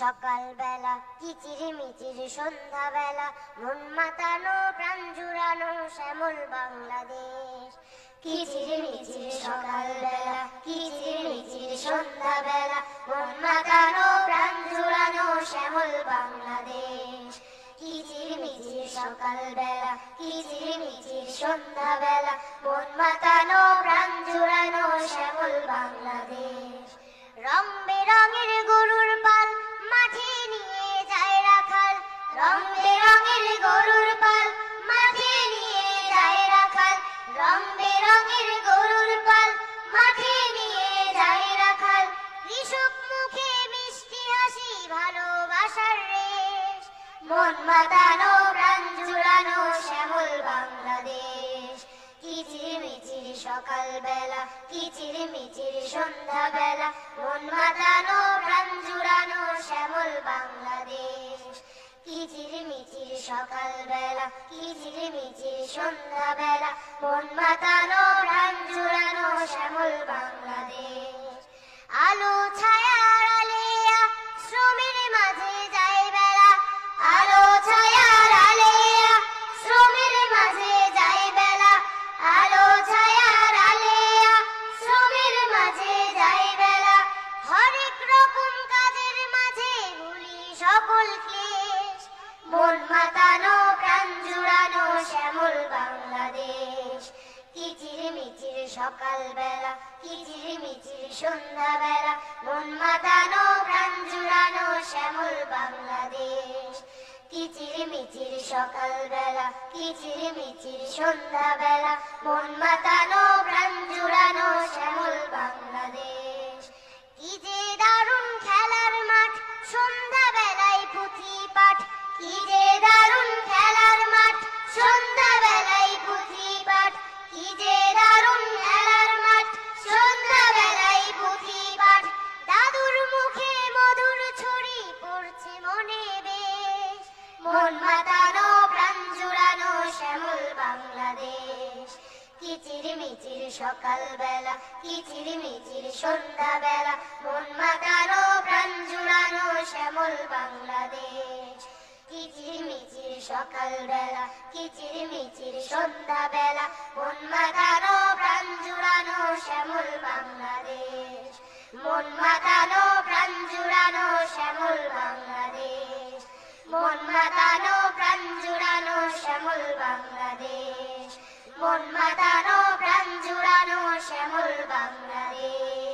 সকাল বেলা কিচির মিচির সন্ধ্যা বেলা মন মাতানো, প্রাণ জুড়ানো শ্যামল বাংলাদেশ। কিচির মিচির সকাল বেলা কিচির মিচির সন্ধ্যা বেলা মন মাতানো, প্রাণ জুড়ানো শ্যামল বাংলাদেশ। কিচির মিচির সকাল বেলা কিচির মিচির সন্ধ্যা বেলা মন মাতানো রং মন মাতানো, প্রাণ জুড়ানো শ্যামল বাংলাদেশ। কিচির মিচির সকাল বেলা কিচির সন্ধ্যা বেলা মন মাতানো, প্রাণ জুড়ানো শ্যামল বাংলাদেশ। কিচির মিচির সকাল বেলা কিচির মিচির সন্ধ্যা বেলা মন মাতানো, প্রাণ জুড়ানো শ্যামল বাংলাদেশ। আলো ছায়ার আলেয়া, শ্রমের মাঝে যায় বেলা। আলো ছায়ার আলেয়া, শ্রমের মাঝে যায় বেলা। আলো ছায়ার আলেয়া, শ্রমের মাঝে যায় বেলা। হরেক রকম কাজের মাঝে ভুলি সকল ক্লেশ মন মাতানো, প্রাণ জুড়ানো শ্যামল বাংলাদেশ। কিচির মিচির সকাল বেলা কিচির মিচির সন্ধ্যা বেলা মন মাতানো, প্রাণ জুড়ানো শ্যামল বাংলাদেশ। কিচির মিচির সকাল বেলা কিচির মিচির সন্ধ্যা বেলা মন মাতানো, প্রাণ জুড়ানো শ্যামল বাংলাদেশ। বাংলাদেশ। কিচির মিচির সকাল বেলা কিচির মিচির সন্ধ্যা বেলা মন মাতানো, প্রাণ জুড়ানো শ্যামল বাংলাদেশ। কিচির মিচির সকাল বেলা কিচির মিচির সন্ধ্যা বেলা মন মাতানো, প্রাণ জুড়ানো শ্যামল বাংলাদেশ। মন মাতানো মন মাতানো প্রাণ জুড়ানো শ্যামল বাংলাদেশ।